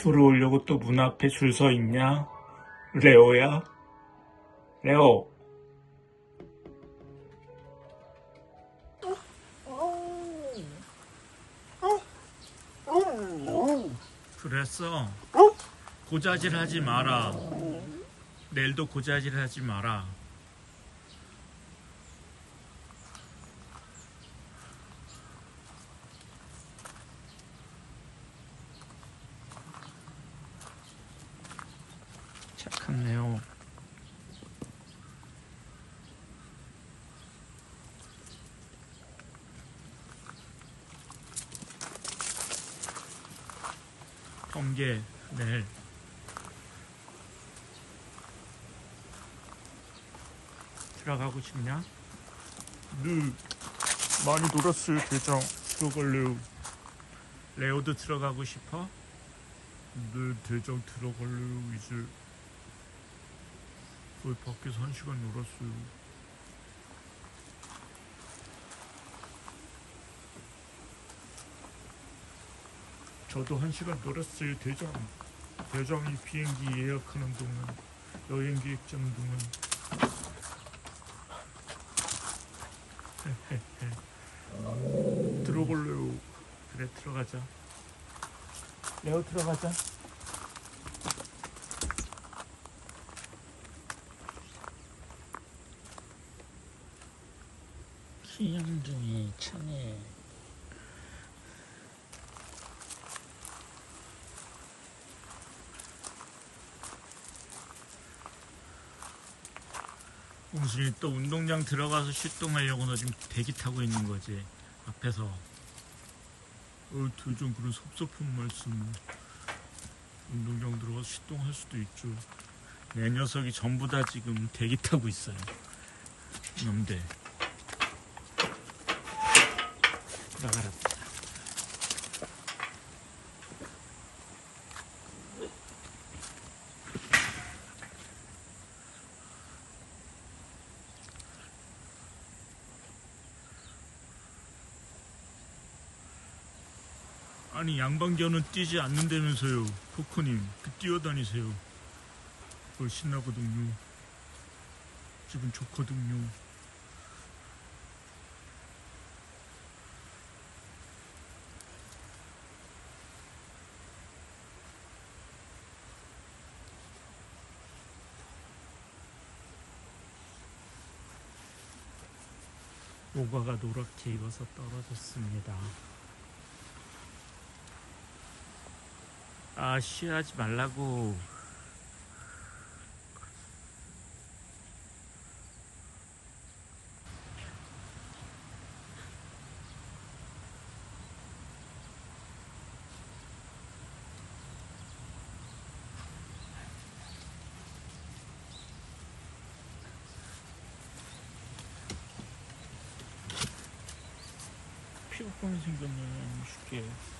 들어오려고 또 문 앞에 줄 서 있냐? 레오야? 레오. 그랬어. 고자질 하지 마라. 내일도 고자질 하지 마라. 레오. 번개 내일 들어가고 싶냐? 네 많이 놀았어요 대장 들어갈래요 레오도 들어가고 싶어? 네 대장 들어갈래요 이제 거의 밖에서 한 시간 놀았어요? 저도 한 시간 놀았어요 대장. 대장이 비행기 예약하는 동안 여행 계획 짜는 동안. 들어볼래요? 그래 들어가자. 레오 들어가자 귀염둥이 참해 웅순이 또 운동장 들어가서 슛동하려고 너 지금 대기 타고 있는 거지? 앞에서. 어 대장 그런 섭섭한 말씀. 운동장 들어가서 슛동할 수도 있죠. 내 녀석이 전부 다 지금 대기 타고 있어요. 놈들 나가라 아니 양반견은 뛰지 않는다면서요 포코님. 그 뛰어다니세요. 그걸 신나거든요. 기분 좋거든요. 모가가 노랗게 익어서 떨어졌습니다. 아, 쉬하지 말라고. 피부병이 생겼네, 쉽게.